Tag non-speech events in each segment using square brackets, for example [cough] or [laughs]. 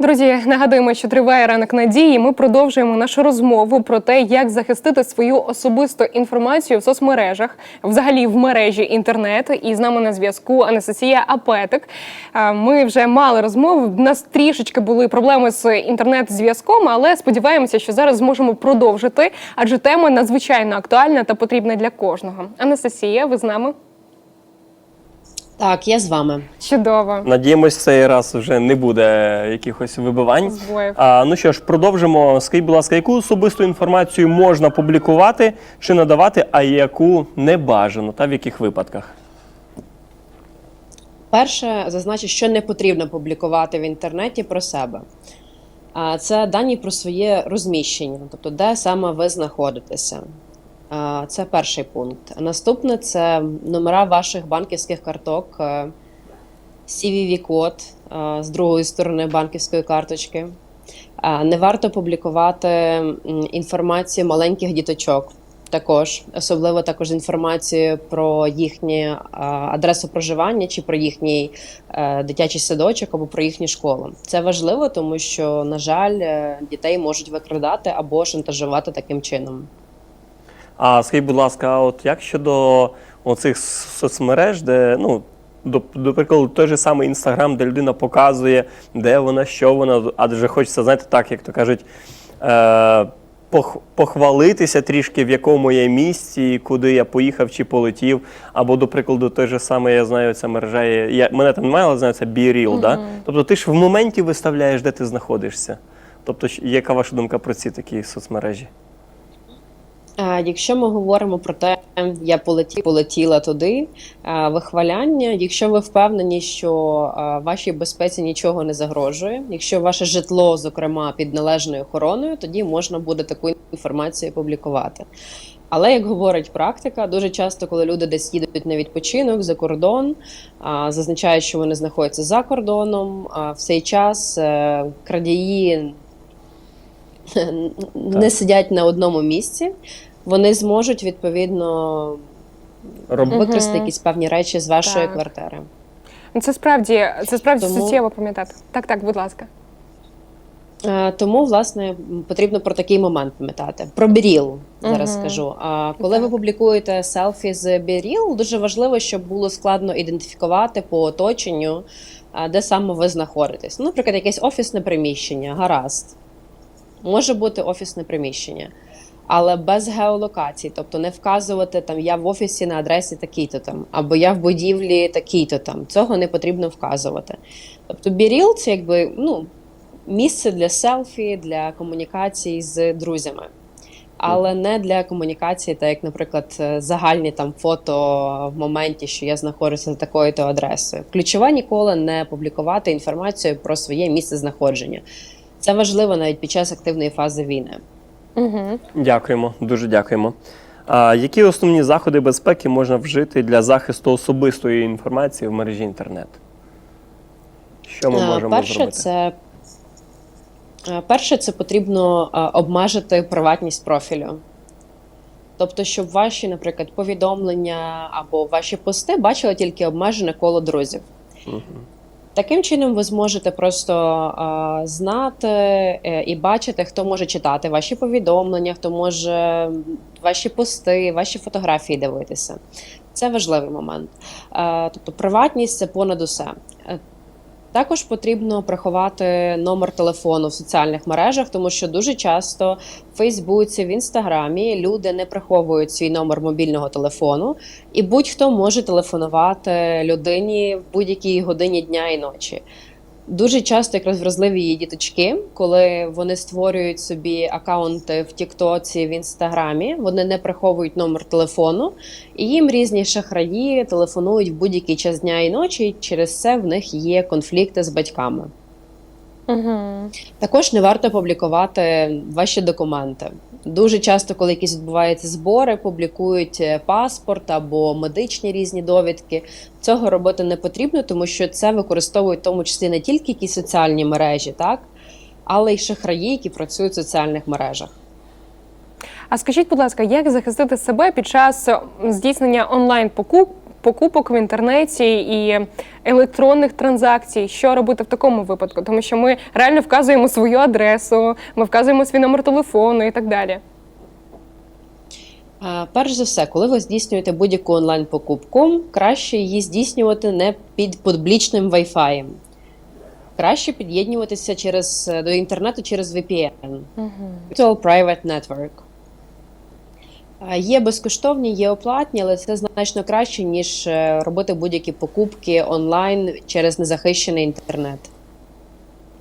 Друзі, нагадуємо, що триває ранок надії. Ми продовжуємо нашу розмову про те, як захистити свою особисту інформацію в соцмережах, взагалі в мережі інтернет. І з нами на зв'язку Анастасія Апетик. Ми вже мали розмову. У нас трішечки були проблеми з інтернет-зв'язком, але сподіваємося, що зараз зможемо продовжити, адже тема надзвичайно актуальна та потрібна для кожного. Анастасія, ви з нами? Так, я з вами. Чудово. Надіємось, цей раз вже не буде якихось вибивань. Збоїв. А, ну що ж, продовжимо. Скажіть, будь ласка, яку особисту інформацію можна публікувати чи надавати, а яку не бажано, та в яких випадках? Перше, зазначу, що не потрібно публікувати в інтернеті про себе. А, Це дані про своє розміщення, тобто де саме ви знаходитеся. Це перший пункт. Наступне це номера ваших банківських карток, е, CVV-код е, з другої сторони банківської карточки. Не варто публікувати інформацію маленьких діточок. Також особливо також інформацію про їхню адресу проживання чи про їхній е, дитячий садочок або про їхню школу. Це важливо, тому що, на жаль, е, дітей можуть викрадати або шантажувати таким чином. А скажіть, будь ласка, а от як щодо оцих соцмереж, де, ну, до, до прикладу, той же самий інстаграм, де людина показує, де вона, що вона, адже хочеться, знаєте, так, як то кажуть, е, пох, похвалитися трішки, в якому я місці, куди я поїхав чи полетів. Або, до прикладу, той же самий, я знаю, ця мережа. Я, мене там немає, але знаю, це BeReal, да? Тобто ти ж в моменті виставляєш, де ти знаходишся. Тобто, яка ваша думка про ці такі соцмережі? Якщо ми говоримо про те, я полетів, полетіла туди, вихваляння, якщо ви впевнені, що вашій безпеці нічого не загрожує, якщо ваше житло, зокрема, під належною охороною, тоді можна буде таку інформацію публікувати. Але як говорить практика, дуже часто, коли люди десь їдуть на відпочинок за кордон, зазначають, що вони знаходяться за кордоном, а в цей час е, крадії не сидять на одному місці, вони зможуть відповідно Роб... використати якісь певні речі з вашої Так. квартири. Це справді це справді Тому- суттєво пам'ятати. Так, так, будь ласка. Е, Тому, власне, потрібно про такий момент пам'ятати. Про біріл зараз Мгм. скажу. А коли Так. ви публікуєте селфі з біріл, дуже важливо, щоб було складно ідентифікувати по оточенню, а, де саме ви знаходитесь. Ну, наприклад, якесь офісне приміщення, гаразд. Може бути офісне приміщення. Але без геолокації, тобто не вказувати там я в офісі на адресі такій-то там, або я в будівлі такій-то там. Цього не потрібно вказувати. Тобто біріл це якби ну, місце для селфі, для комунікації з друзями, але не для комунікації, так як, наприклад, е, загальні там фото в моменті, що я знаходжуся за такою-то адресою. Ключове ніколи не публікувати інформацію про своє місце знаходження. Це важливо навіть під час активної фази війни. Угу. Дякуємо, дуже дякуємо. А які основні заходи безпеки можна вжити для захисту особистої інформації в мережі інтернет? Що ми Е, можемо перше, зробити? це е, перше, це потрібно е, обмежити приватність профілю. Тобто, щоб ваші, наприклад, повідомлення або ваші пости бачили тільки обмежене коло друзів. Мгм. Таким чином, ви зможете просто знати е, і бачити, хто може читати ваші повідомлення, хто може ваші пости, ваші фотографії дивитися. Це важливий момент. Е, тобто, приватність це понад усе. Також потрібно приховати номер телефону в соціальних мережах, тому що дуже часто в Фейсбуці, в Інстаграмі люди не приховують свій номер мобільного телефону, і будь-хто може телефонувати людині в будь-якій годині дня і ночі. Дуже часто якраз вразливі є діточки, коли вони створюють собі акаунти в Тіктоці, в Інстаграмі, вони не приховують номер телефону, і їм різні шахраї телефонують в будь-який час дня і ночі. і Через це в них є конфлікти з батьками. Угу. Також не варто публікувати ваші документи. Дуже часто, коли якісь відбуваються збори, публікують е, паспорт або медичні різні довідки. Цього робити не потрібно, тому що це використовують в тому числі не тільки якісь соціальні мережі, так але й шахраї, які працюють в соціальних мережах. А скажіть, будь ласка, як захистити себе під час здійснення онлайн покуп покупок в інтернеті і електронних транзакцій. Що робити в такому випадку? Тому що ми реально вказуємо свою адресу, ми вказуємо свій номер телефону і так далі. Перш за все, коли ви здійснюєте будь-яку онлайн-покупку, краще її здійснювати не під публічним Wi-Fi. Краще під'єднуватися через, е, до інтернету через VPN. Virtual Private Network. Є безкоштовні, є оплатні, але це значно краще, ніж е, робити будь-які покупки онлайн через незахищений інтернет.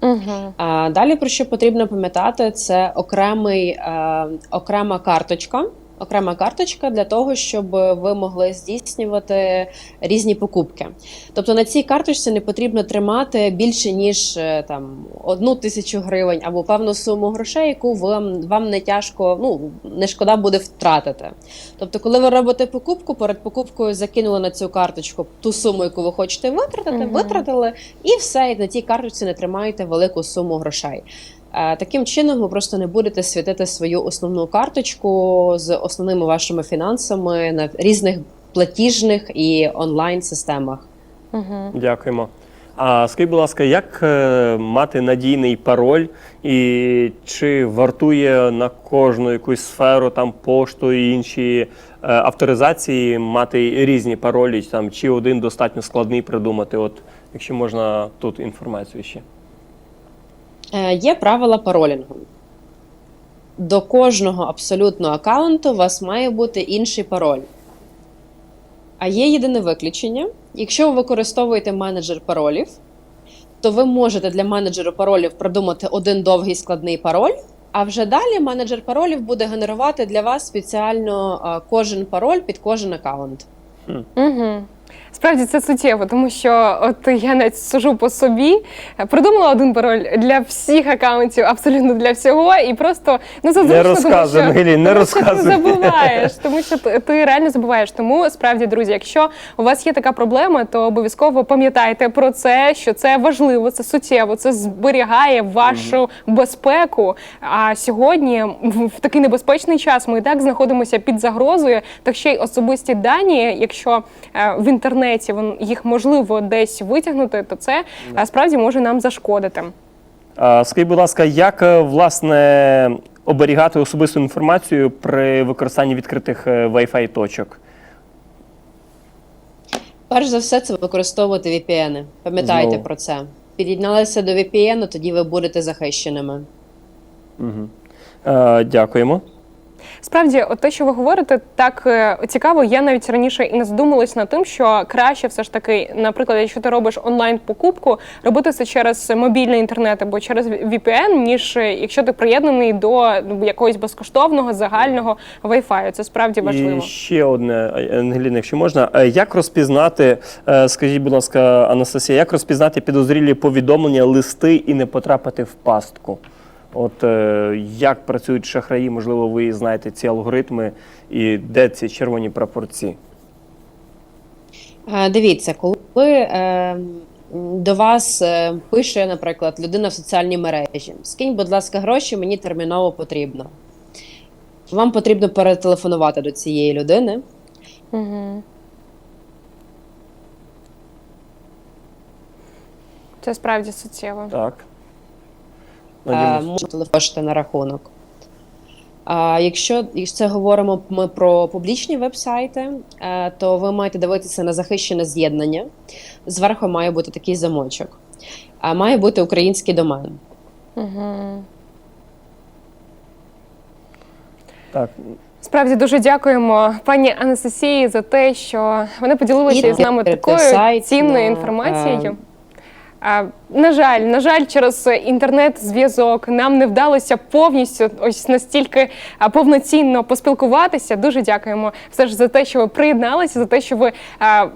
Угу. А далі про що потрібно пам'ятати, це окремий, е, окрема карточка. Окрема карточка для того, щоб ви могли здійснювати різні покупки. Тобто на цій карточці не потрібно тримати більше ніж е, там одну тисячу гривень або певну суму грошей, яку вам, вам не тяжко, ну не шкода буде втратити. Тобто, коли ви робите покупку, перед покупкою закинули на цю карточку ту суму, яку ви хочете витратити, Мгм. витратили, і все, і на цій карточці не тримаєте велику суму грошей. Е, Таким чином, ви просто не будете світити свою основну карточку з основними вашими фінансами на різних платіжних і онлайн системах. Угу. Дякуємо. А скажіть, будь ласка, як е, мати надійний пароль, і чи вартує на кожну якусь сферу, там пошту і інші е, авторизації мати різні паролі, там чи один достатньо складний придумати? От якщо можна тут інформацію ще. Е, Є правила паролінгу. До кожного абсолютно аккаунту у вас має бути інший пароль. А є єдине виключення. Якщо ви використовуєте менеджер паролів, то ви можете для менеджеру паролів придумати один довгий складний пароль, а вже далі менеджер паролів буде генерувати для вас спеціально е, кожен пароль під кожен аккаунт. Угу. Справді це суттєво, тому що от я навіть сужу по собі, придумала один пароль для всіх акаунтів, абсолютно для всього, і просто ну це Не зручно, розказуй, тому що, [laughs] не тому що ти забуваєш, [laughs] тому що ти, ти реально забуваєш. Тому справді, друзі, якщо у вас є така проблема, то обов'язково пам'ятайте про це, що це важливо, це суттєво, це зберігає вашу безпеку. А сьогодні в в такий небезпечний час ми і так знаходимося під загрозою, так ще й особисті дані, якщо е, в інтернеті вон- їх можливо десь витягнути, то це справді може нам зашкодити. Скажіть, будь ласка, як е, власне оберігати особисту інформацію при використанні відкритих е, Wi-Fi точок? Перш за все, це використовувати VPN. Пам'ятайте Знову. про це. Під'єдналися до VPN, тоді ви будете захищеними. Е, дякуємо. Справді, от те, що ви говорите, так е, цікаво. Я навіть раніше і не задумалась над тим, що краще все ж таки, наприклад, якщо ти робиш онлайн покупку, робити це через мобільний інтернет або через VPN, ніж е, якщо ти приєднаний до ну, якогось безкоштовного загального Wi-Fi. Це справді важливо. І ще одне, Ангеліна, якщо можна. Е, Як розпізнати, е, скажіть, будь ласка, Анастасія, як розпізнати підозрілі повідомлення, листи і не потрапити в пастку? От е, як працюють шахраї, можливо, ви знаєте ці алгоритми і де ці червоні прапорці? Е, Дивіться, коли е, до вас е, пише, наприклад, людина в соціальній мережі, скинь, будь ласка, гроші, мені терміново потрібно. Вам потрібно перетелефонувати до цієї людини. Угу. Це справді суттєво. Так. Е, Надіюсь. на рахунок. А якщо, це говоримо ми про публічні веб-сайти, е, то ви маєте дивитися на захищене з'єднання. Зверху має бути такий замочок. А має бути український домен. Угу. Так. Справді дуже дякуємо пані Анастасії за те, що вони поділилися І з нами такою сайт цінною на, інформацією. Е, на жаль, на жаль, через інтернет-зв'язок нам не вдалося повністю ось настільки повноцінно поспілкуватися. Дуже дякуємо все ж за те, що ви приєдналися, за те, що ви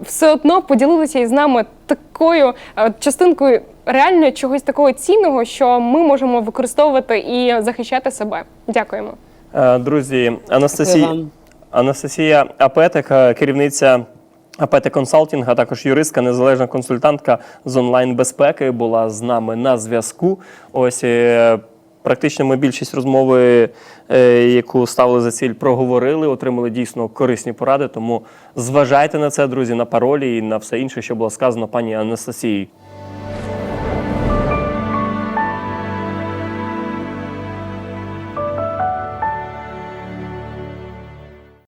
все одно поділилися із нами такою частинкою реально чогось такого цінного, що ми можемо використовувати і захищати себе. Дякуємо. Е, Друзі, Анастасія. Анастасія Апетик, е, керівниця Апети Консалтінг, а також юристка, незалежна консультантка з онлайн безпеки, була з нами на зв'язку. Ось е, Практично ми більшість розмови, е, яку ставили за ціль, проговорили, отримали дійсно корисні поради. Тому зважайте на це, друзі, на паролі і на все інше, що було сказано пані Анастасією.